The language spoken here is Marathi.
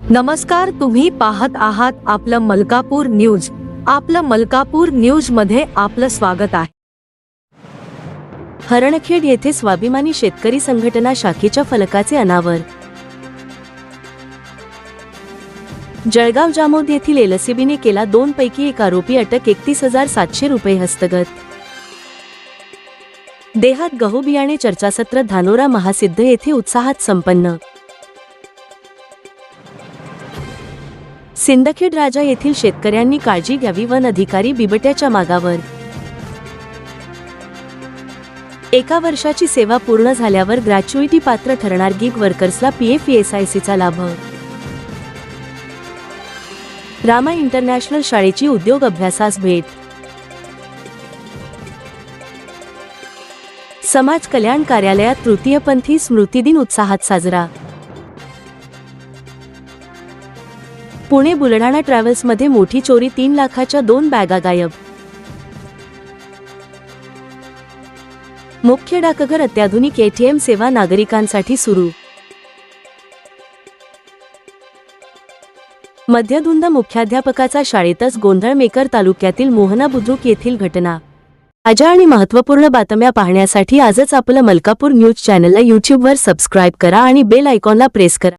नमस्कार तुम्ही पाहत आहात आपलं मलकापूर न्यूज. आपलं मलकापूर न्यूजमध्ये आपलं स्वागत आहे. हरणखेड येथे स्वाभिमानी शेतकरी संघटना शाखेच्या फलकाचे अनावर. जळगाव जामोद येथील एलसीबीने केला दोन पैकी एक आरोपी अटक एकतीस हजार सातशे रुपये हस्तगत. देहात गहू बियाणे चर्चासत्र धानोरा महासिद्ध येथे उत्साहात संपन्न. सिंदखेड राजा येथील शेतकऱ्यांनी काळजी घ्यावी वन अधिकारी बिबट्याच्या मागावर. एका वर्षाची सेवा पूर्ण झाल्यावर ग्रॅच्युइटी पात्र ठरणार गिग वर्कर्सला पीएफ एसआयसीचा लाभ. रामा इंटरनॅशनल शाळेची उद्योग अभ्यासास भेट. समाज कल्याण कार्यालयात तृतीयपंथी स्मृतिदिन उत्साहात साजरा. पुणे बुलढाणा ट्रॅव्हल्समध्ये मोठी चोरी तीन लाखाच्या दोन बॅगा गायब. मुख्य डाकघर अत्याधुनिक एटीएम सेवा नागरिकांसाठी सुरू. मध्यधुंद मुख्याध्यापकाचा शाळेतच गोंधळ मेकर तालुक्यातील मोहना बुद्रुक येथील घटना. ताज्या आणि महत्त्वपूर्ण बातम्या पाहण्यासाठी आजच आपलं मलकापूर न्यूज चॅनलला यूट्यूबवर सबस्क्राईब करा आणि बेल आयकॉनला प्रेस करा.